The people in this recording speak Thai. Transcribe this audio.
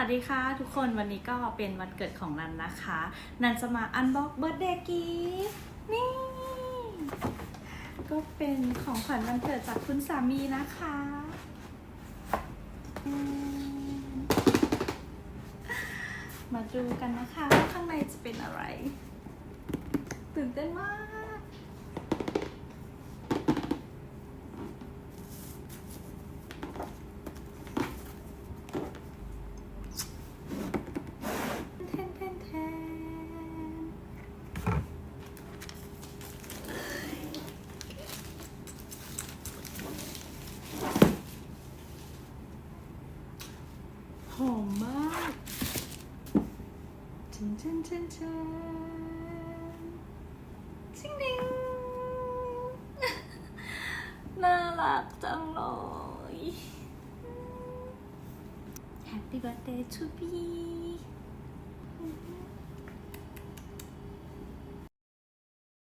วัสดีค่ะทุกคนวันนี้ก็เป็นวันเกิดของนันนะคะ นันจะมาอันบ็อกเบิร์ดเดย์กีนี่ ก็เป็นของขวัญวันเกิดจากคุณสามีนะคะมมาดูกันนะคะว่าข้างในจะเป็นอะไร ตื่นเต้นมาก แทนแทนแทน หอมมากชินชินชินชินชิงดิงน่ารักจังเลย Happy birthday to me